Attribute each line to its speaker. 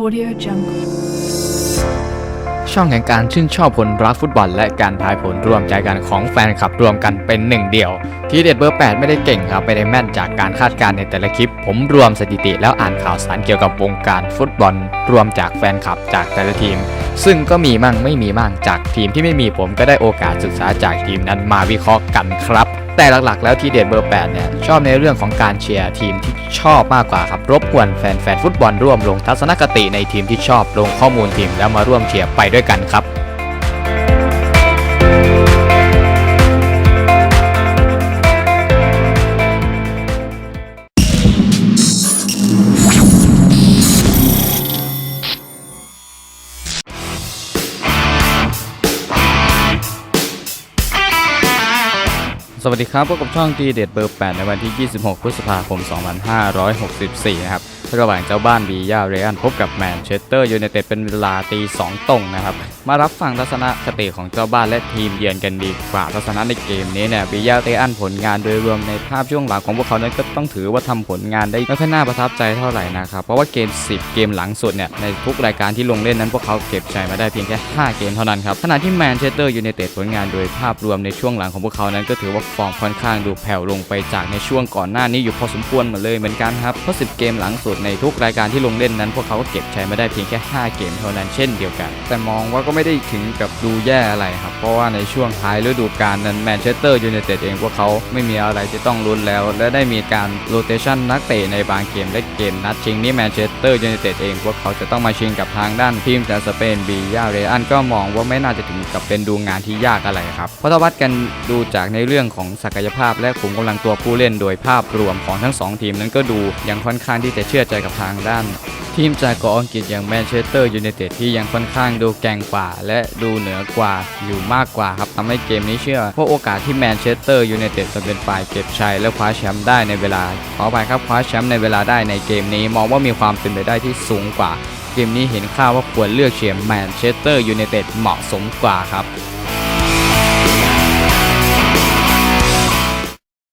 Speaker 1: Audio Jungle.
Speaker 2: ช่องแห่งการชื่นชอบผลรักฟุตบอล และการทายผลรวมใจกันของแฟนคลับรวมกันเป็นหนึ่งเดียว ทีเด็ดเบอร์ 8 ไม่ได้เก่งครับไม่ได้แม่นจากการคาดการณ์ในแต่ละคลิป ผมรวมสถิติแล้วอ่านข่าวสารเกี่ยวกับวงการฟุตบอล รวมจากแฟนคลับจากแต่ละทีม ซึ่งก็มีมั่งไม่มีมั่งจากทีมที่ไม่มีผมก็ได้โอกาสศึกษาจากทีมนั้นมาวิเคราะห์กันครับ แต่หลักๆ แล้วทีเด็ดเบอร์ 8 เนี่ย ชอบในเรื่องของการเชียร์ทีมที่ชอบมากกว่าครับ รบกวนแฟนๆฟุตบอลร่วมลงทัศนคติในทีมที่ชอบลงข้อมูลทีมแล้วมาร่วมเชียร์ไปด้วยกันครับ สวัสดีครับ พบกับช่องทีเด็ดเบอร์ 8 ในวันที่ 26 พฤษภาคม 2564 นะครับ ระหว่างเจ้าบ้านบียาเรอันพบกับแมนเชสเตอร์ยูไนเต็ดเป็นเวลาตี 2 ตรงนะครับ มารับฟังทัศนคติของเจ้าบ้านและทีมเยือนกันดีกว่าทัศนะในเกมนี้เนี่ยบียาเรอันผลงานโดยรวมในภาพช่วงหลังของพวกเขานั้นก็ต้องถือว่าทำผลงานได้ไม่ค่อยน่าประทับใจเท่าไหร่นะครับ เพราะว่าเกม 10 เกมหลังสุดเนี่ยในทุกรายการที่ลงเล่นนั้นพวกเขาเก็บชัยมาได้เพียงแค่ 5 เกมเท่านั้นครับ ขณะที่แมนเชสเตอร์ยูไนเต็ดผลงานโดยภาพรวมในช่วงหลังของพวกเขานั้นก็ถือว่าฟอร์มค่อนข้างดูแผ่วลงไปจากในช่วงก่อนหน้านี้อยู่พอสมควรเหมือนเลยเหมือนกันครับเพราะ 10 เกมหลังสุดในทุกรายการที่ลงเล่นนั้น พวกเขาก็เก็บใช้ไม่ได้เพียงแค่ 5 เกมเท่านั้นเช่นเดียวกัน แต่มองว่าก็ไม่ได้ถึงกับดูแย่อะไรครับ เพราะว่าในช่วงท้ายฤดูกาลนั้นแมนเชสเตอร์ยูไนเต็ดเองพวกเขาไม่มีอะไรที่ต้องลุ้นแล้ว และได้มีการโรเตชันนักเตะในบางเกมและเกมนัดชิงนี่แมนเชสเตอร์ยูไนเต็ดเองพวกเขาจะต้องมาชิงกับทางด้านทีมจากสเปนบียาเรอันก็มองว่าไม่น่าจะถึงกับเป็นดูงานที่ยากอะไรครับเพราะถ้าวัดกันดูจากในเรื่องของศักยภาพและขุมกำลังตัวผู้เล่นโดยภาพรวมของทั้งสองทีมนั้นก็ดูยังค่อนข้างที่จะเชื่อใจกับทางด้านทีมจากเกาะอังกฤษอย่างแมนเชสเตอร์ยูไนเต็ดที่ยังค่อนข้างดูแกร่งกว่า และดูเหนือกว่าอยู่มากกว่าครับทำให้เกมนี้เชื่อว่าโอกาสที่แมนเชสเตอร์ยูไนเต็ดจะเป็นฝ่ายเก็บชัยและคว้าแชมป์ได้ในเวลาขอไปครับคว้าแชมป์ในเวลาได้ในเกมนี้มองว่ามีความเป็นไปได้ที่สูงกว่า เกมนี้เห็นค่าว่าควรเลือกเชียร์แมนเชสเตอร์ยูไนเต็ดเหมาะสมกว่าครับ